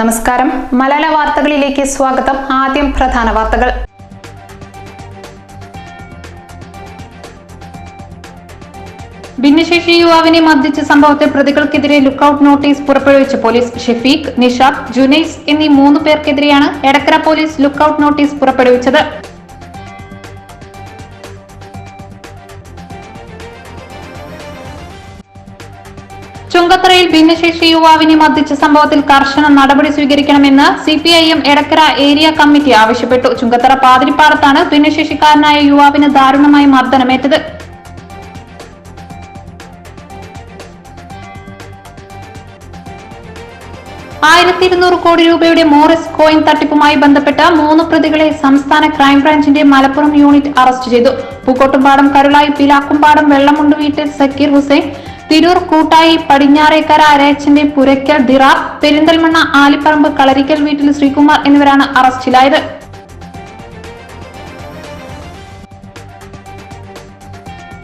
നമസ്കാരം. മലയാള വാർത്തകളിലേക്ക് സ്വാഗതം. ആദ്യം പ്രധാന വാർത്തകൾ. ഭിന്നശേഷി യുവാവിനെ മർദ്ദിച്ച സംഭവത്തിൽ പ്രതികൾക്കെതിരെ ലുക്കൌട്ട് നോട്ടീസ് പുറപ്പെടുവിച്ച പോലീസ് ഷെഫീഖ് നിഷാദ് ജുനൈസ് എന്നീ മൂന്ന് പേർക്കെതിരെയാണ് എടക്കര പോലീസ് ലുക്കൌട്ട് നോട്ടീസ് പുറപ്പെടുവിച്ചത്. ചുങ്കത്തറയിൽ ഭിന്നശേഷി യുവാവിനെ മർദ്ദിച്ച സംഭവത്തിൽ കർശന നടപടി സ്വീകരിക്കണമെന്ന് C P I M Edakkara area committee ആവശ്യപ്പെട്ടു. ചുങ്കത്തറ പാതിരിപ്പാടത്താണ് ഭിന്നശേഷിക്കാരനായ യുവാവിന് ദാരുണമായി മർദ്ദനമേറ്റത്. ആയിരത്തി ഇരുന്നൂറ് കോടി രൂപയുടെ മോറിസ് കോയിൻ തട്ടിപ്പുമായി ബന്ധപ്പെട്ട മൂന്ന് പ്രതികളെ സംസ്ഥാന ക്രൈംബ്രാഞ്ചിന്റെ മലപ്പുറം യൂണിറ്റ് അറസ്റ്റ് ചെയ്തു. പൂക്കോട്ടുംപാടം കരുളായി പിലാക്കുംപാടം വെള്ളമുണ്ട് വീട്ടിൽ സക്കീർ ഹുസൈൻ തിരൂർ കൂട്ടായി പടിഞ്ഞാറേക്കര അരയച്ചന്റെ പുരയ്ക്കൽ ദിറാർ പെരിന്തൽമണ്ണ ആലിപ്പറമ്പ് കളരിക്കൽ വീട്ടിൽ ശ്രീകുമാർ എന്നിവരാണ് അറസ്റ്റിലായത്.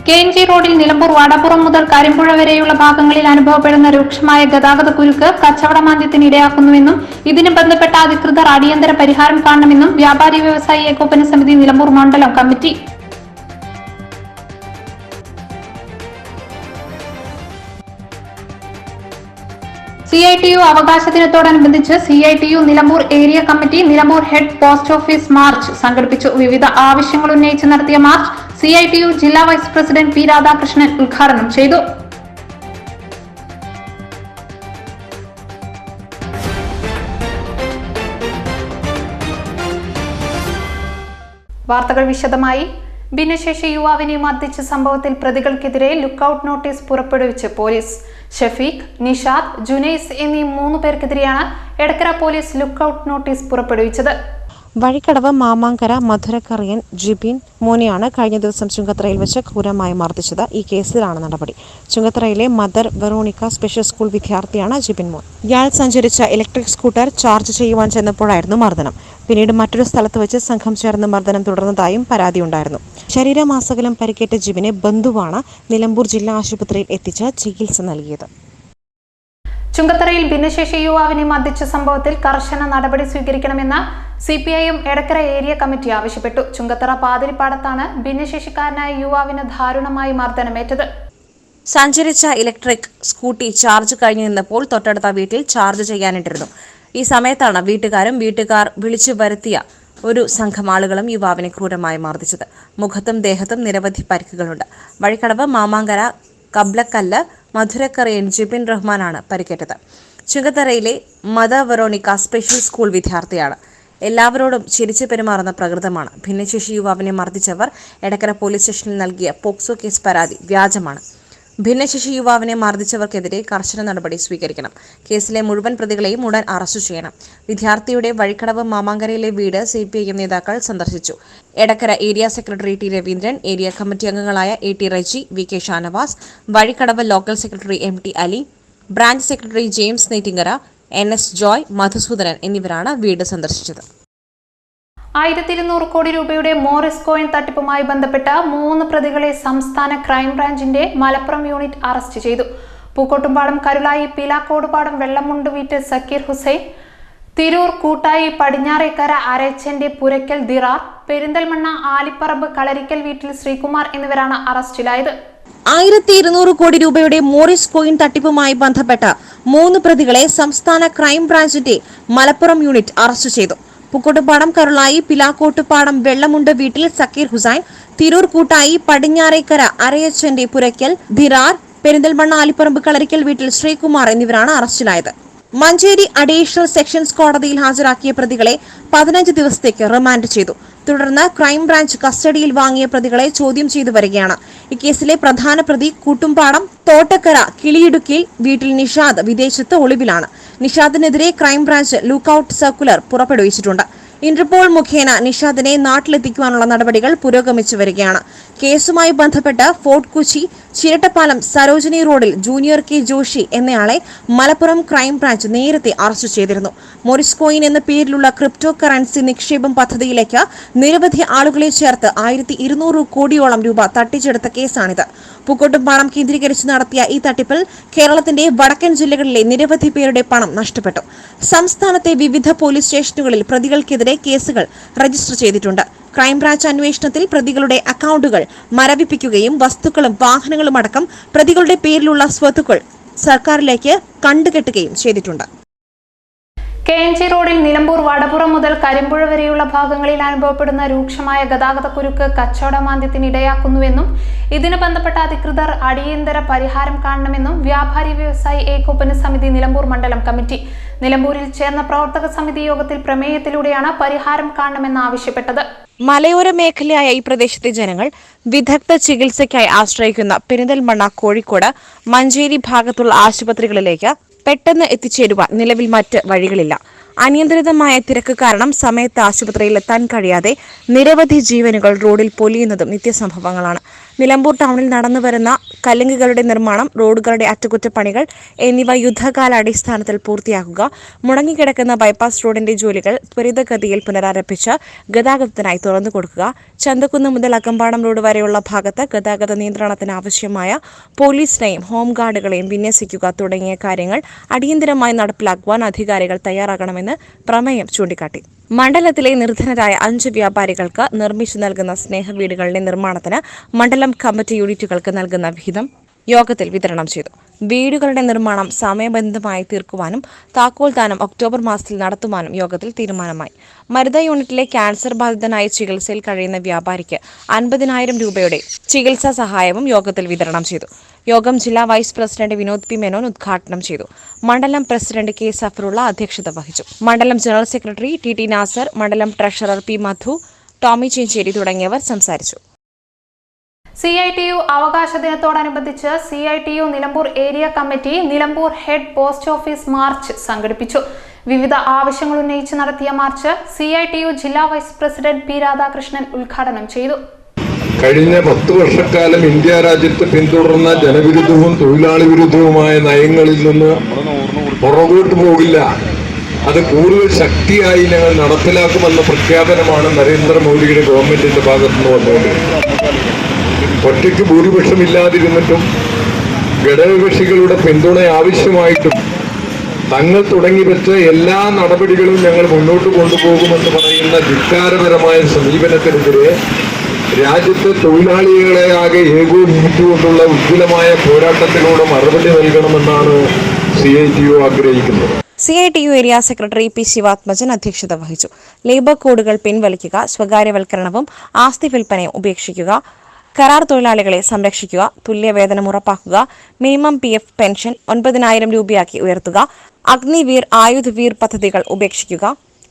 കെ എൻ ജി റോഡിൽ നിലമ്പൂർ വാടപ്പുറം മുതൽ കരിമ്പുഴ വരെയുള്ള ഭാഗങ്ങളിൽ അനുഭവപ്പെടുന്ന രൂക്ഷമായ ഗതാഗത കുരുക്ക് കച്ചവടമാന്ദ്യത്തിന് ഇടയാക്കുന്നുവെന്നും ഇതിന് ബന്ധപ്പെട്ട അധികൃതർ അടിയന്തര പരിഹാരം കാണണമെന്നും വ്യാപാരി വ്യവസായി ഏകോപന സമിതി നിലമ്പൂർ മണ്ഡലം committee C I T U അവകാശ ദിനത്തോടനുബന്ധിച്ച് C I T U Nilambur area committee Nilambur head post office march സംഘടിപ്പിച്ചു. വിവിധ ആവശ്യങ്ങൾ ഉന്നയിച്ച് നടത്തിയ march C I T U ജില്ലാ വൈസ് പ്രസിഡന്റ് പി രാധാകൃഷ്ണൻ ഉദ്ഘാടനം ചെയ്തു. വാർത്തകൾ വിശദമായി. ഭിന്നശേഷി യുവാവിനെ മർദ്ദിച്ച സംഭവത്തിൽ പ്രതികൾക്കെതിരെ ലുക്കൌട്ട് നോട്ടീസ് പുറപ്പെടുവിച്ച് പോലീസ്. ഷഫീഖ് നിഷാദ് ജുനൈസ് എന്നീ മൂന്ന് പേർക്കെതിരെയാണ് എടക്കര പോലീസ് ലുക്കൌട്ട് നോട്ടീസ് പുറപ്പെടുവിച്ചത്. വഴിക്കടവ് മാമാങ്കര മധുരക്കറിയൻ ജിബിൻ മോനെയാണ് കഴിഞ്ഞ ദിവസം ചുങ്കത്തറയിൽ വെച്ച് ക്രൂരമായി മർദ്ദിച്ചത്. ഈ കേസിലാണ് നടപടി. ചുങ്കത്തറയിലെ മദർ വെറോണിക്ക സ്പെഷ്യൽ സ്കൂൾ വിദ്യാർത്ഥിയാണ് ജിബിൻ മോൻ. ഇയാൾ സഞ്ചരിച്ച ഇലക്ട്രിക് സ്കൂട്ടർ ചാർജ് ചെയ്യുവാൻ ചെന്നപ്പോഴായിരുന്നു മർദ്ദനം. പിന്നീട് മറ്റൊരു സ്ഥലത്ത് വെച്ച് സംഘം ചേർന്ന് മർദ്ദനം തുടർന്നതായും പരാതിയുണ്ടായിരുന്നു ശരീരമാസകലം പരിക്കേറ്റ ജിബിനെ ബന്ധുവാണ് നിലമ്പൂർ ജില്ലാ ആശുപത്രിയിൽ എത്തിച്ച് ചികിത്സ നൽകിയത്. ചുങ്കത്തറയിൽ ഭിന്നശേഷി യുവാവിനെ മർദ്ദിച്ച സംഭവത്തിൽ കർശന നടപടി സ്വീകരിക്കണമെന്ന് C P I M Edakkara area committee ആവശ്യപ്പെട്ടു. ചുങ്കത്തറ പാതിരിപ്പാടത്താണ് ഭിന്നശേഷിക്കാരനായ യുവാവിന് ദാരുണമായി മർദ്ദനമേറ്റത്. സഞ്ചരിച്ച ഇലക്ട്രിക് സ്കൂട്ടി ചാർജ് കഴിഞ്ഞു നിന്നപ്പോൾ തൊട്ടടുത്ത വീട്ടിൽ ചാർജ് ചെയ്യാനിട്ടിരുന്നു. ഈ സമയത്താണ് വീട്ടുകാരും വീട്ടുകാർ വിളിച്ചു വരുത്തിയ ഒരു സംഘം ആളുകളും യുവാവിനെ ക്രൂരമായി മർദ്ദിച്ചത്. മുഖത്തും ദേഹത്തും നിരവധി പരിക്കുകളുണ്ട്. വഴിക്കടവ് മാമാങ്കര കബ്ലക്കല്ല് മധുരക്കറിയൻ ജിബിൻ റഹ്മാനാണ് പരിക്കേറ്റത്. ചുങ്കത്തറയിലെ മദ വെറോണിക്ക സ്പെഷ്യൽ സ്കൂൾ വിദ്യാർത്ഥിയാണ്. എല്ലാവരോടും ചിരിച്ചു പെരുമാറുന്ന പ്രകൃതമാണ്. ഭിന്നശേഷി യുവാവിനെ മർദ്ദിച്ചവർ എടക്കര പോലീസ് സ്റ്റേഷനിൽ നൽകിയ പോക്സോ കേസ് പരാതി വ്യാജമാണ്. ഭിന്നശേഷി യുവാവിനെ മർദ്ദിച്ചവർക്കെതിരെ കർശന നടപടി സ്വീകരിക്കണം. കേസിലെ മുഴുവൻ പ്രതികളെയും ഉടൻ അറസ്റ്റ് ചെയ്യണം. വിദ്യാർത്ഥിയുടെ വഴിക്കടവ് മാമാങ്കരയിലെ വീട് സി പി ഐ എം നേതാക്കൾ സന്ദർശിച്ചു. Edakkara area secretary T Raveendran area committee അംഗങ്ങളായ A T Reji V K Shanavas Vazhikkadavu local secretary M T Ali branch secretary James Neyttingara N S Joy Madhusoodanan എന്നിവരാണ് വീട് സന്ദർശിച്ചത്. ആയിരത്തി ഇരുന്നൂറ് കോടി രൂപയുടെ മോറിസ് കോയിൻ തട്ടിപ്പുമായി ബന്ധപ്പെട്ട മൂന്ന് പ്രതികളെ സംസ്ഥാന ക്രൈംബ്രാഞ്ചിന്റെ മലപ്പുറം യൂണിറ്റ് അറസ്റ്റ് ചെയ്തു. പൂക്കോട്ടുംപാടം കരുളായി പീലാക്കോടുപാടം വെള്ളമുണ്ട് വീട്ടിൽ സക്കീർ ഹുസൈൻ തിരൂർ കൂട്ടായി പടിഞ്ഞാറേക്കര അരച്ചന്റെ പുരയ്ക്കൽ ദിറാർ പെരിന്തൽമണ്ണ ആലിപ്പറമ്പ് കളരിക്കൽ വീട്ടിൽ ശ്രീകുമാർ എന്നിവരാണ് അറസ്റ്റിലായത്. ആയിരത്തി ഇരുന്നൂറ് കോടി രൂപയുടെ മോറിസ് കോയിൻ തട്ടിപ്പുമായി ബന്ധപ്പെട്ട മൂന്ന് പ്രതികളെ സംസ്ഥാന ക്രൈംബ്രാഞ്ചിന്റെ മലപ്പുറം യൂണിറ്റ് അറസ്റ്റ് ചെയ്തു. പുക്കോട്ടുപാടം കരുളായി പിലാക്കോട്ടുപാടം വെള്ളമുണ്ട് വീട്ടിൽ സക്കീർ ഹുസൈൻ തിരൂർ കൂട്ടായി പടിഞ്ഞാറേക്കര അരയച്ചന്റെ പുരയ്ക്കൽ ധിറാർ പെരിന്തൽമണ്ണ ആലിപ്പറമ്പ് കളരിക്കൽ വീട്ടിൽ ശ്രീകുമാർ എന്നിവരാണ് അറസ്റ്റിലായത്. മഞ്ചേരി അഡീഷണൽ സെഷൻസ് കോടതിയിൽ ഹാജരാക്കിയ പ്രതികളെ പതിനഞ്ച് ദിവസത്തേക്ക് റിമാൻഡ് ചെയ്തു. തുടർന്ന് ക്രൈംബ്രാഞ്ച് കസ്റ്റഡിയിൽ വാങ്ങിയ പ്രതികളെ ചോദ്യം ചെയ്തു വരികയാണ്. ഇക്കേസിലെ പ്രധാന പ്രതി കൂട്ടുംപാടം തോട്ടക്കര കിളിയിടുക്കിൽ വീട്ടിൽ നിഷാദ് വിദേശത്ത് ഒളിവിലാണ്. നിഷാദിനെതിരെ ക്രൈംബ്രാഞ്ച് ലുക്കൌട്ട് സർക്കുലർ പുറപ്പെടുവിച്ചിട്ടുണ്ട്. ഇന്റർപോൾ മുഖേന നിഷാദിനെ നാട്ടിലെത്തിക്കുവാനുള്ള നടപടികൾ പുരോഗമിച്ചു വരികയാണ്. കേസുമായി ബന്ധപ്പെട്ട് ഫോർട്ട് കൊച്ചി ചിരട്ടപ്പാലം സരോജിനി റോഡിൽ ജൂനിയർ കെ ജോഷി എന്നയാളെ മലപ്പുറം ക്രൈംബ്രാഞ്ച് നേരത്തെ അറസ്റ്റ് ചെയ്തിരുന്നു. മൊറിസ്കോയിൻ എന്ന പേരിലുള്ള ക്രിപ്റ്റോ കറൻസി നിക്ഷേപം പദ്ധതിയിലേക്ക് നിരവധി ആളുകളെ ചേർത്ത് ആയിരത്തി കോടിയോളം രൂപ തട്ടിച്ചെടുത്ത കേസാണിത്. പൂക്കോട്ടുംപാടം കേന്ദ്രീകരിച്ച് നടത്തിയ ഈ തട്ടിപ്പിൽ കേരളത്തിന്റെ വടക്കൻ ജില്ലകളിലെ നിരവധി പേരുടെ പണം നഷ്ടപ്പെട്ടു. സംസ്ഥാനത്തെ വിവിധ പോലീസ് സ്റ്റേഷനുകളിൽ പ്രതികൾക്കെതിരെ കേസുകൾ രജിസ്റ്റർ ചെയ്തിട്ടുണ്ട്. ക്രൈംബ്രാഞ്ച് അന്വേഷണത്തിൽ പ്രതികളുടെ അക്കൗണ്ടുകൾ മരവിപ്പിക്കുകയും വസ്തുക്കളും വാഹനങ്ങളുമടക്കം പ്രതികളുടെ പേരിലുള്ള സ്വത്തുക്കൾ സർക്കാരിലേക്ക് കണ്ടുകെട്ടുകയും ചെയ്തിട്ടുണ്ട്. കെ എൻ ജി റോഡിൽ നിലമ്പൂർ വടപുറം മുതൽ കരിമ്പുഴ വരെയുള്ള ഭാഗങ്ങളിൽ അനുഭവപ്പെടുന്ന രൂക്ഷമായ ഗതാഗതക്കുരുക്ക് കച്ചവടമാന്ദ്യത്തിന് ഇടയാക്കുന്നുവെന്നും ഇതിന് ബന്ധപ്പെട്ട അധികൃതർ അടിയന്തര പരിഹാരം കാണണമെന്നും വ്യാപാരി വ്യവസായി ഏകോപന സമിതി നിലമ്പൂർ മണ്ഡലം കമ്മിറ്റി നിലമ്പൂരിൽ ചേർന്ന പ്രവർത്തക സമിതി യോഗത്തിൽ പ്രമേയത്തിലൂടെയാണ് പരിഹാരം കാണണമെന്ന് ആവശ്യപ്പെട്ടത്. മലയോര മേഖലയായ ഈ പ്രദേശത്തെ ജനങ്ങൾ വിദഗ്ധ ചികിത്സയ്ക്കായി ആശ്രയിക്കുന്ന പെരിന്തൽമണ്ണ കോഴിക്കോട് മഞ്ചേരി ഭാഗത്തുള്ള ആശുപത്രികളിലേക്ക് പെട്ടെന്ന് എത്തിച്ചേരുവാൻ നിലവിൽ മറ്റ് വഴികളില്ല. അനിയന്ത്രിതമായ തിരക്ക് കാരണം സമയത്ത് ആശുപത്രിയിൽ എത്താൻ കഴിയാതെ നിരവധി ജീവനുകൾ റോഡിൽ പൊലിയുന്നതും നിത്യസംഭവങ്ങളാണ്. നിലമ്പൂർ ടൗണിൽ നടന്നു വരുന്ന കല്ലുങ്കുകളുടെ നിർമ്മാണം റോഡുകളുടെ അറ്റകുറ്റപ്പണികൾ എന്നിവ യുദ്ധകാലാടിസ്ഥാനത്തിൽ പൂർത്തിയാക്കുക മുടങ്ങിക്കിടക്കുന്ന ബൈപ്പാസ് റോഡിന്റെ ജോലികൾ ത്വരിതഗതിയിൽ പുനരാരംഭിച്ച് ഗതാഗതത്തിനായി തുറന്നു കൊടുക്കുക ചന്തക്കുന്ന് മുതൽ അകമ്പാടം റോഡ് വരെയുള്ള ഭാഗത്ത് ഗതാഗത നിയന്ത്രണത്തിന് ആവശ്യമായ പോലീസിനെയും ഹോം ഗാർഡുകളെയും വിന്യസിക്കുക തുടങ്ങിയ കാര്യങ്ങൾ അടിയന്തരമായി നടപ്പിലാക്കുവാൻ അധികാരികൾ തയ്യാറാകണമെന്ന് പ്രമേയം ചൂണ്ടിക്കാട്ടി. മണ്ഡലത്തിലെ നിർധനരായ അഞ്ച് വ്യാപാരികൾക്ക് നിർമ്മിച്ചു നൽകുന്ന സ്നേഹ വീടുകളുടെ നിർമ്മാണത്തിന് മണ്ഡലം കമ്മിറ്റി യൂണിറ്റുകൾക്ക് നൽകുന്ന വിഹിതം യോഗത്തിൽ വിതരണം ചെയ്തു. വീടുകളുടെ നിർമ്മാണം സമയബന്ധിതമായി തീർക്കുവാനും താക്കോൽ ദാനം ഒക്ടോബർ മാസത്തിൽ നടത്തുവാനും യോഗത്തിൽ തീരുമാനമായി. മരുത യൂണിറ്റിലെ ക്യാൻസർ ബാധിതനായി ചികിത്സയിൽ കഴിയുന്ന വ്യാപാരിക്ക് അൻപതിനായിരം രൂപയുടെ ചികിത്സാ സഹായവും യോഗത്തിൽ വിതരണം ചെയ്തു. യോഗം ജില്ലാ vice president Vinod P Menon ഉദ്ഘാടനം ചെയ്തു. മണ്ഡലം പ്രസിഡന്റ് കെ സഫറുള്ള അധ്യക്ഷത വഹിച്ചു. മണ്ഡലം general secretary T T Nasar മണ്ഡലം ട്രഷറർ പി മധു ടോമി ചേഞ്ചേരി തുടങ്ങിയവർ സംസാരിച്ചു. സി ഐ ടി യു അവകാശ ദിനത്തോടനുബന്ധിച്ച് C I T U Nilambur area committee Nilambur head post office march സംഘടിപ്പിച്ചു. വിവിധ ആവശ്യങ്ങൾ ഉന്നയിച്ച് നടത്തിയ march C I T U ജില്ലാ വൈസ് പ്രസിഡന്റ് പി രാധാകൃഷ്ണൻ ഉദ്ഘാടനം ചെയ്തു. കഴിഞ്ഞ പത്ത് വർഷക്കാലം ഇന്ത്യ രാജ്യത്ത് പിന്തുടർന്ന ജനവിരുദ്ധവും തൊഴിലാളി വിരുദ്ധവുമായ നയങ്ങളിൽ നിന്ന് പുറകോട്ട് പോകില്ല. അത് കൂടുതൽ ശക്തിയായി ഞങ്ങൾ നടപ്പിലാക്കുമെന്ന പ്രഖ്യാപനമാണ് നരേന്ദ്രമോദിയുടെ ഗവൺമെന്റിന്റെ ഭാഗത്തുനിന്ന് വന്നത് ഒറ്റയ്ക്ക് ഭൂരിപക്ഷമില്ലാതിരുന്നിട്ടും ഘടകകക്ഷികളുടെ പിന്തുണ ആവശ്യമായിട്ടും തങ്ങൾ തുടങ്ങി വെച്ച എല്ലാ നടപടികളും ഞങ്ങൾ മുന്നോട്ട് കൊണ്ടുപോകുമെന്ന് പറയുന്ന ധിക്കാരപരമായ സമീപനത്തിനെതിരെ രാജ്യത്തെ തൊഴിലാളികളെ ആകെ ഏകോപിപ്പിച്ചുകൊണ്ടുള്ള ഉജ്ജ്വലമായ പോരാട്ടത്തിലൂടെ മറുപടി നൽകണമെന്നാണ് സി ഐ ടി യു ആഗ്രഹിക്കുന്നത്. C I T U area secretary P Sivathmajan അധ്യക്ഷത വഹിച്ചു. ലേബർ കോഡുകൾ പിൻവലിക്കുക സ്വകാര്യവൽക്കരണവും ആസ്തി വിൽപ്പനയും ഉപേക്ഷിക്കുക കരാർ തൊഴിലാളികളെ സംരക്ഷിക്കുക തുല്യവേതനം ഉറപ്പാക്കുക മിനിമം പി എഫ് പെൻഷൻ ഒൻപതിനായിരം രൂപയാക്കി ഉയർത്തുക അഗ്നിവീർ ആയുധവീർ പദ്ധതികൾ ഉപേക്ഷിക്കുക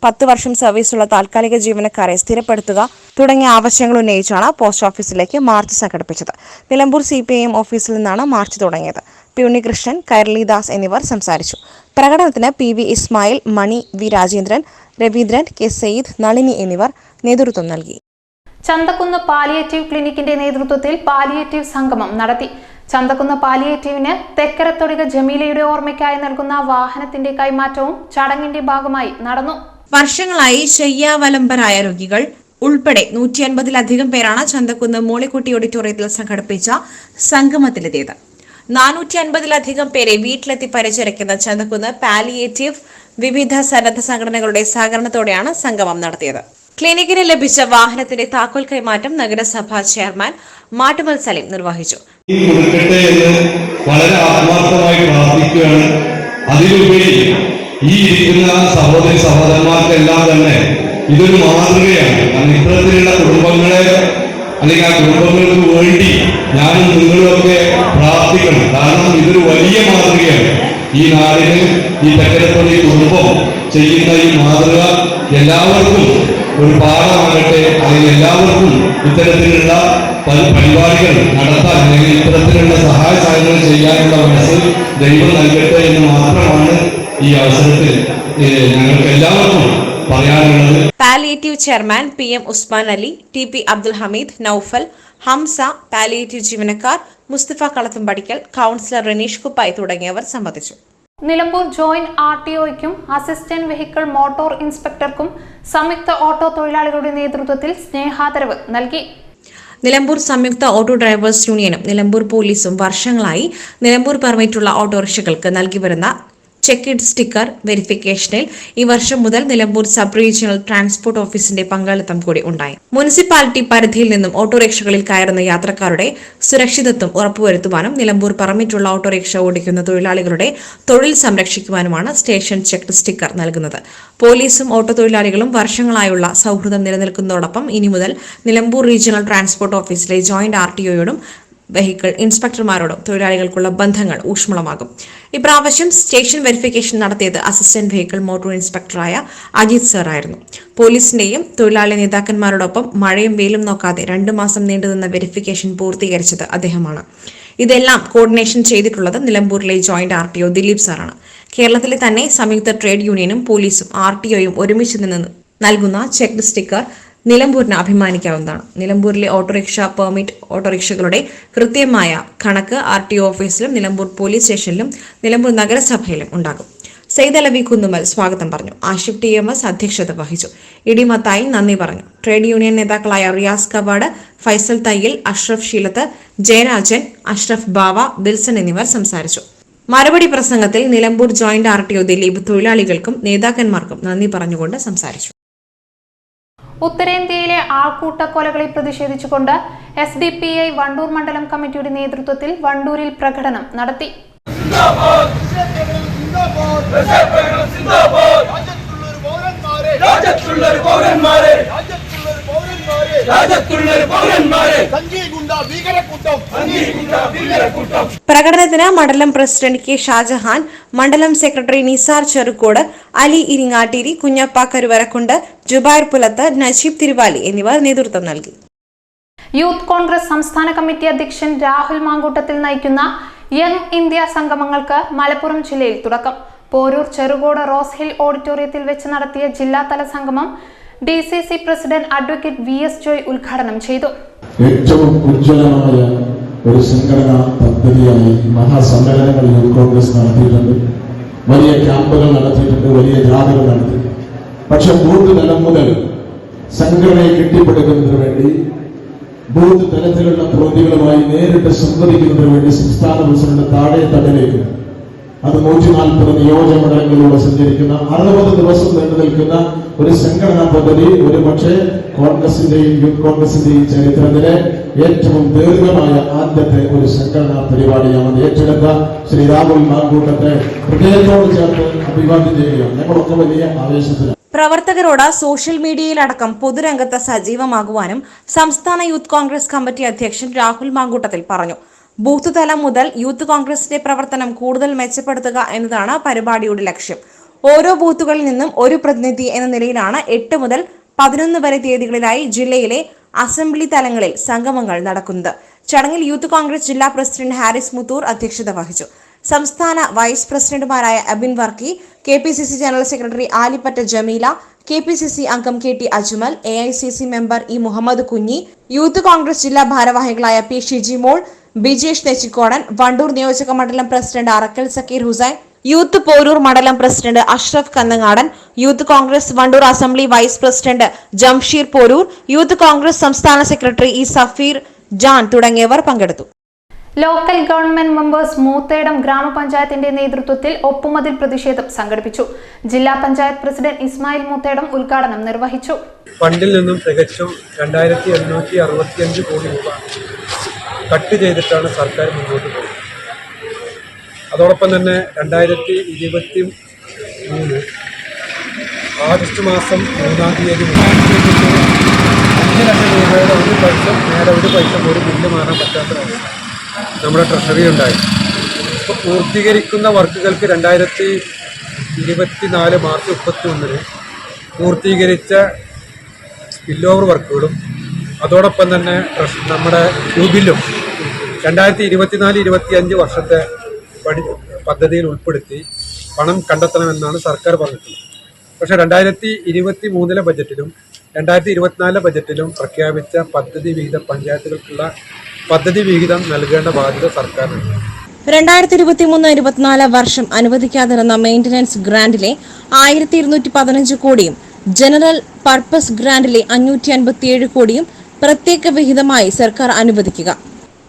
പത്ത് വർഷം സർവീസുള്ള താൽക്കാലിക ജീവനക്കാരെ സ്ഥിരപ്പെടുത്തുക തുടങ്ങിയ ആവശ്യങ്ങൾ ഉന്നയിച്ചാണ് പോസ്റ്റ് ഓഫീസിലേക്ക് മാർച്ച് സംഘടിപ്പിച്ചത്. നിലമ്പൂർ സി ഓഫീസിൽ നിന്നാണ് മാർച്ച് തുടങ്ങിയത്. പി ഉണ്ണികൃഷ്ണൻ കൈരളിദാസ് എന്നിവർ സംസാരിച്ചു. പ്രകടനത്തിന് P V Ismail Mani V Rajendran Raveendran K Sayyid Nalini എന്നിവർ നേതൃത്വം നൽകി. ചന്തക്കുന്ന് പാലിയേറ്റീവ് ക്ലിനിക്കിന്റെ നേതൃത്വത്തിൽ പാലിയേറ്റീവ് സംഗമം നടത്തി. ചന്തക്കുന്ന് പാലിയേറ്റീവിന് തെക്കരത്തൊടിക ജമീലയുടെ ഓർമ്മയ്ക്കായി നൽകുന്ന വാഹനത്തിന്റെ കൈമാറ്റവും ചടങ്ങിന്റെ ഭാഗമായി നടന്നു. വർഷങ്ങളായി ശയ്യാവലംബരായ രോഗികൾ ഉൾപ്പെടെ നൂറ്റി അൻപതിലധികം പേരാണ് ചന്തക്കുന്ന് മോളിക്കുട്ടി ഓഡിറ്റോറിയത്തിൽ സംഘടിപ്പിച്ച സംഗമത്തിലെത്തിയത്. നാനൂറ്റി അൻപതിലധികം പേരെ വീട്ടിലെത്തി പരിചരിക്കുന്ന ചന്തക്കുന്ന് പാലിയേറ്റീവ് വിവിധ സന്നദ്ധ സംഘടനകളുടെ സഹകരണത്തോടെയാണ് സംഗമം നടത്തിയത്. ക്ലിനിക്കിന് ലഭിച്ച വാഹനത്തിന്റെ താക്കോൽ കൈമാറ്റം നഗരസഭാ ചെയർമാൻ മാട്ടുമൽ സലീം നിർവഹിച്ചു വളരെ ആത്മാർത്ഥമായി പ്രാർത്ഥിക്കുകയാണ്. അതിലുപരി ഈ ഇരിക്കുന്ന സഹോദരി സഹോദരന്മാർക്കെല്ലാം തന്നെ ഇതൊരു മാതൃകയാണ്. കാരണം ഇത്തരത്തിലുള്ള കുടുംബങ്ങളെ അല്ലെങ്കിൽ ആ കുടുംബങ്ങൾക്ക് വേണ്ടി ഞാനും നിങ്ങളുമൊക്കെ പ്രാർത്ഥിക്കണം. കാരണം ഇതൊരു വലിയ മാതൃകയാണ്. ഈ നാടിന് ഈ തെക്കരപ്പള്ളി കുടുംബം ചെയ്യുന്ന ഈ മാതൃക എല്ലാവർക്കും ഒരു പാഠമാകട്ടെ അല്ലെങ്കിൽ എല്ലാവർക്കും ഇത്തരത്തിലുള്ള പരിപാടികൾ നടത്താൻ അല്ലെങ്കിൽ ഇത്തരത്തിലുള്ള സഹായ സഹായങ്ങൾ ചെയ്യാനുള്ള മനസ്സ് ദൈവം നൽകട്ടെ എന്ന് മാത്രമാണ് ഈ അവസരത്തിൽ ഞങ്ങൾക്ക് എല്ലാവർക്കും പറയാനുള്ളത് palliative chairman P M Usman Ali T P Abdul Hameed Noufal Hamza palliative ജീവനക്കാർ മുസ്തഫ കളത്തുംപടിക്കൽ കൗൺസിലർ റനീഷ് കുപ്പായി തുടങ്ങിയവർ സംബന്ധിച്ചു. നിലമ്പൂർ ജോയിന്റ് ആർ ടി ഒയ്ക്കും അസിസ്റ്റന്റ് വെഹിക്കിൾ മോട്ടോർ ഇൻസ്പെക്ടർക്കും സംയുക്ത ഓട്ടോ തൊഴിലാളികളുടെ നേതൃത്വത്തിൽ സ്നേഹാദരവ് നൽകി. നിലമ്പൂർ സംയുക്ത ഓട്ടോ ഡ്രൈവേഴ്സ് യൂണിയനും നിലമ്പൂർ പോലീസും വർഷങ്ങളായി നിലമ്പൂർ പെർമിറ്റുള്ള ഓട്ടോറിക്ഷകൾക്ക് നൽകി വരുന്ന ചെക്ക് ഇറ്റ് സ്റ്റിക്കർ വെരിഫിക്കേഷനിൽ ഈ വർഷം മുതൽ നിലമ്പൂർ സബ് റീജിയണൽ ട്രാൻസ്പോർട്ട് ഓഫീസിന്റെ പങ്കാളിത്തം കൂടി ഉണ്ടായി. മുനിസിപ്പാലിറ്റി പരിധിയിൽ നിന്നും ഓട്ടോറിക്ഷകളിൽ കയറുന്ന യാത്രക്കാരുടെ സുരക്ഷിതത്വം ഉറപ്പുവരുത്തുവാനും നിലമ്പൂർ പറമ്പിട്ടുള്ള ഓട്ടോറിക്ഷ ഓടിക്കുന്ന തൊഴിലാളികളുടെ തൊഴിൽ സംരക്ഷിക്കുവാനുമാണ് സ്റ്റേഷൻ ചെക്ക് സ്റ്റിക്കർ നൽകുന്നത്. പോലീസും ഓട്ടോ തൊഴിലാളികളും വർഷങ്ങളായുള്ള സൗഹൃദം നിലനിൽക്കുന്നതോടൊപ്പം ഇനി മുതൽ നിലമ്പൂർ റീജിയണൽ ട്രാൻസ്പോർട്ട് ഓഫീസിലെ ജോയിന്റ് ആർ ടി ഒയോടും വെഹിക്കിൾ ഇൻസ്പെക്ടർമാരോടും തൊഴിലാളികൾക്കുള്ള ബന്ധങ്ങൾ ഊഷ്മളമാകും. ഇപ്രാവശ്യം സ്റ്റേഷൻ വെരിഫിക്കേഷൻ നടത്തിയത് അസിസ്റ്റന്റ് വെഹിക്കിൾ മോട്ടോർ ഇൻസ്പെക്ടറായ അജിത് സർ ആയിരുന്നു പോലീസിന്റെയും തൊഴിലാളി നേതാക്കന്മാരോടൊപ്പം മഴയും വെയിലും നോക്കാതെ രണ്ടു മാസം നീണ്ടുനിന്ന വെരിഫിക്കേഷൻ പൂർത്തീകരിച്ചത് അദ്ദേഹമാണ്. ഇതെല്ലാം കോർഡിനേഷൻ ചെയ്തിട്ടുള്ളത് നിലമ്പൂരിലെ joint R T O Dileep സാറാണ്. കേരളത്തിലെ തന്നെ സംയുക്ത ട്രേഡ് യൂണിയനും പോലീസും ആർ ടി ഒയും ഒരുമിച്ച് നിന്ന് നൽകുന്ന ചെക്ക് സ്റ്റിക്കർ നിലമ്പൂരിന് അഭിമാനിക്കാവുന്നതാണ്. നിലമ്പൂരിലെ ഓട്ടോറിക്ഷ പെർമിറ്റ് ഓട്ടോറിക്ഷകളുടെ കൃത്യമായ കണക്ക് ആർ ടി ഓഫീസിലും നിലമ്പൂർ പോലീസ് സ്റ്റേഷനിലും നിലമ്പൂർ നഗരസഭയിലും ഉണ്ടാകും. സെയ്ദ് അലവി കുന്നുമൽ സ്വാഗതം പറഞ്ഞു. ആഷിഫ് ടി എം എസ് അധ്യക്ഷത വഹിച്ചു. ഇടിമത്തായി നന്ദി പറഞ്ഞു. ട്രേഡ് യൂണിയൻ നേതാക്കളായ റിയാസ് കവാട് ഫൈസൽ തയ്യിൽ അഷ്റഫ് ഷീലത്ത് ജയരാജൻ അഷ്റഫ് ബാവ ബിൽസൺ എന്നിവർ സംസാരിച്ചു. മറുപടി പ്രസംഗത്തിൽ Nilambur joint R T O Dileep തൊഴിലാളികൾക്കും നേതാക്കന്മാർക്കും നന്ദി പറഞ്ഞുകൊണ്ട് സംസാരിച്ചു. ഉത്തരേന്ത്യയിലെ ആൾക്കൂട്ട കൊലകളിൽ പ്രതിഷേധിച്ചുകൊണ്ട് S D P I Wandoor മണ്ഡലം കമ്മിറ്റിയുടെ നേതൃത്വത്തിൽ വണ്ടൂരിൽ പ്രകടനം നടത്തി. രാജ്യത്തുള്ള പൗരന്മാരെ രാജ്യത്തുള്ള പൗരന്മാരെ. പ്രകടനത്തിന് മണ്ഡലം പ്രസിഡന്റ് കെ ഷാജഹാൻ മണ്ഡലം സെക്രട്ടറി നിസാർ ചെറുക്കോട് അലി ഇരിങ്ങാട്ടിരി കുഞ്ഞപ്പ കരുവരക്കുണ്ട് ജുബൈർ പുലത്ത് നജീബ് തിരുവാലി എന്നിവർ നേതൃത്വം നൽകി. യൂത്ത് കോൺഗ്രസ് സംസ്ഥാന കമ്മിറ്റി അധ്യക്ഷൻ രാഹുൽ മാങ്കൂട്ടത്തിൽ നയിക്കുന്ന യങ് ഇന്ത്യ സംഗമങ്ങൾക്ക് മലപ്പുറം ജില്ലയിൽ തുടക്കം. പോരൂർ ചെറുകോട് റോസ് ഹിൽ ഓഡിറ്റോറിയത്തിൽ വെച്ച് നടത്തിയ ജില്ലാതല സംഗമം D C C president advocate V S Joy ഉദ്ഘാടനം ചെയ്തു. ഏറ്റവും ഉജ്ജ്വലമായ ഒരു സംഘടനാ പദ്ധതിയായി മഹാസമ്മേളനങ്ങൾ യൂത്ത് കോൺഗ്രസ് നടത്തിയിട്ടുണ്ട്. വലിയ ക്യാമ്പുകൾ നടത്തിയിട്ടുണ്ട് വലിയ ജാഥകൾ നടത്തി പക്ഷെ ബൂത്ത് തലം മുതൽ സംഘടനയെ കെട്ടിപ്പടുക്കുന്നതിന് വേണ്ടി ബൂത്ത് തലത്തിലുള്ള പ്രതികളുമായി നേരിട്ട് സംവദിക്കുന്നതിന് വേണ്ടി സംസ്ഥാന പ്രസിഡന്റ് താഴെ തട്ടിലേക്ക് അത് നൂറ്റി നാൽപ്പത് നിയോജകമണ്ഡലങ്ങളിലൂടെ സഞ്ചരിക്കുന്ന അറുപത് ദിവസം നീണ്ടു നിൽക്കുന്ന ഒരു സംഘടനാ പദ്ധതി ഒരു പക്ഷേ കോൺഗ്രസിന്റെയും യൂത്ത് കോൺഗ്രസിന്റെയും ചരിത്രത്തിലെ ഏറ്റവും ദീർഘമായ ആദ്യത്തെ ഒരു സംഘടനാ പരിപാടിയാണ് ഏറ്റെടുത്ത ശ്രീ രാഹുൽ മാങ്കൂട്ടത്തെ ഹൃദയത്തോട് ചേർത്ത് അഭിവാദ്യം ചെയ്യുകയാണ്. ഞങ്ങളൊക്കെ വലിയ ആവേശത്തിലാണ്. പ്രവർത്തകരോട് സോഷ്യൽ മീഡിയയിലടക്കം പൊതുരംഗത്ത് സജീവമാകുവാനും സംസ്ഥാന യൂത്ത് കോൺഗ്രസ് കമ്മിറ്റി അധ്യക്ഷൻ രാഹുൽ മാങ്കൂട്ടത്തിൽ പറഞ്ഞു. ബൂത്ത് തലം മുതൽ യൂത്ത് കോൺഗ്രസിന്റെ പ്രവർത്തനം കൂടുതൽ മെച്ചപ്പെടുത്തുക എന്നതാണ് പരിപാടിയുടെ ലക്ഷ്യം. ഓരോ ബൂത്തുകളിൽ നിന്നും ഒരു പ്രതിനിധി എന്ന നിലയിലാണ് എട്ട് മുതൽ പതിനൊന്ന് വരെ തീയതികളിലായി ജില്ലയിലെ അസംബ്ലി തലങ്ങളിൽ സംഗമങ്ങൾ നടക്കുന്നത്. ചടങ്ങിൽ യൂത്ത് കോൺഗ്രസ് ജില്ലാ പ്രസിഡന്റ് ഹാരിസ് മുത്തൂർ അധ്യക്ഷത വഹിച്ചു. സംസ്ഥാന വൈസ് പ്രസിഡന്റുമാരായ Abin Varkey K P C C general secretary Alippatta Jameela K P C C അംഗം K T Ajmal A I C C member E Muhammad Kunhi Youth Congress ജില്ലാ ഭാരവാഹികളായ പി ഷിജി മോൾ ബിജേഷ് നെച്ചിക്കോടൻ വണ്ടൂർ നിയോജക മണ്ഡലം പ്രസിഡന്റ് അറക്കൽ സക്കീർ ഹുസൈൻ യൂത്ത് പോരൂർ മണ്ഡലം president Ashraf Kannangadan Youth Congress Wandoor assembly vice president Jamsheer Porur Youth Congress സംസ്ഥാന secretary E Safeer Jan തുടങ്ങിയവർ പങ്കെടുത്തു. Local government members Moothedam ഗ്രാമപഞ്ചായത്തിന്റെ നേതൃത്വത്തിൽ ഒപ്പുമതിൽ പ്രതിഷേധം സംഘടിപ്പിച്ചു. ജില്ലാ പഞ്ചായത്ത് പ്രസിഡന്റ് ഇസ്മായിൽ മൂത്തേടം ഉദ്ഘാടനം നിർവഹിച്ചു. ഫണ്ടിൽ നിന്നും തികച്ചും രണ്ടായിരത്തി എണ്ണൂറ്റി അറുപത്തിയഞ്ച് കോടി രൂപ കട്ട് ചെയ്തിട്ടാണ് സർക്കാർ മുന്നോട്ട് പോകുന്നത്. അതോടൊപ്പം തന്നെ രണ്ടായിരത്തി ഇരുപത്തി മൂന്ന് ആഗസ്റ്റ് മാസം മൂന്നാം തീയതി അഞ്ച് ലക്ഷം രൂപയുടെ ഒരു പൈസ നേരെ ഒരു പൈസ ഒരു ബില്ല് മാറാൻ പറ്റാത്ത അവസ്ഥ നമ്മുടെ ട്രഷറി ഉണ്ടായി. ഇപ്പോൾ പൂർത്തീകരിക്കുന്ന വർക്കുകൾക്ക് രണ്ടായിരത്തി ഇരുപത്തി നാല് മാർച്ച് മുപ്പത്തി ഒന്നിന് പൂർത്തീകരിച്ച സ്പില്ലോവർ വർക്കുകളും അതോടൊപ്പം തന്നെ നമ്മുടെ ട്യൂബിലും രണ്ടായിരത്തി ഇരുപത്തിനാല് ഇരുപത്തി അഞ്ച് വർഷത്തെ പഠി പദ്ധതിയിൽ ഉൾപ്പെടുത്തി പണം കണ്ടെത്തണമെന്നാണ് സർക്കാർ പറഞ്ഞിട്ടുള്ളത്. പക്ഷേ രണ്ടായിരത്തി ഇരുപത്തി മൂന്നിലെ ബജറ്റിലും രണ്ടായിരത്തി ഇരുപത്തിനാലിലെ ബജറ്റിലും പ്രഖ്യാപിച്ച പദ്ധതി വിഹിതം പഞ്ചായത്തുകൾക്കുള്ള പദ്ധതി വിഹിതം നൽകേണ്ട ബാധ്യത സർക്കാരിനുണ്ട്. രണ്ടായിരത്തി ഇരുപത്തി മൂന്ന് ഇരുപത്തിനാല് വർഷം അനുവദിക്കാതിരുന്ന മെയിന്റനൻസ് ഗ്രാന്റിലെ ആയിരത്തി ഇരുന്നൂറ്റി പതിനഞ്ച് കോടിയും ജനറൽ പർപ്പസ് ഗ്രാന്റിലെ അഞ്ഞൂറ്റി അൻപത്തിയേഴ് കോടിയും പ്രത്യേക വിഹിതമായി സർക്കാർ അനുവദിക്കുക.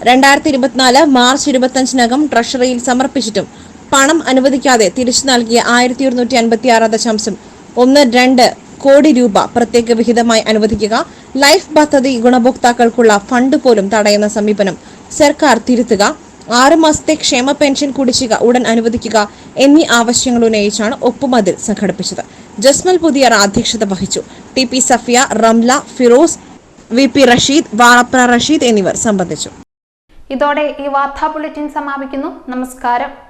രണ്ടായിരത്തി ഇരുപത്തിനാല് മാർച്ച് ഇരുപത്തിയഞ്ചിനകം ട്രഷറിയിൽ സമർപ്പിച്ചിട്ടും പണം അനുവദിക്കാതെ തിരിച്ചു നൽകിയ ആയിരത്തി ഒരുന്നൂറ്റി അൻപത്തി ആറ് ദശാംശം ഒന്ന് രണ്ട് കോടി രൂപ പ്രത്യേക വിഹിതമായി അനുവദിക്കുക. ലൈഫ് പദ്ധതി ഗുണഭോക്താക്കൾക്കുള്ള ഫണ്ട് പോലും തടയുന്ന സമീപനം സർക്കാർ തിരുത്തുക. ആറ് മാസത്തെ ക്ഷേമ പെൻഷൻ കുടിശ്ശിക ഉടൻ അനുവദിക്കുക എന്നീ ആവശ്യങ്ങൾ ഉന്നയിച്ചാണ് ഒപ്പുമതിൽ സംഘടിപ്പിച്ചത്. ജസ്മൽ പുതിയ അധ്യക്ഷത വഹിച്ചു. T P Safiya Ramla Firoz V P Rasheed Valapra Rasheed എന്നിവർ സംബന്ധിച്ചു. ഇതോടെ ഈ വാർത്താ ബുള്ളറ്റിൻ സമാപിക്കുന്നു. നമസ്കാരം.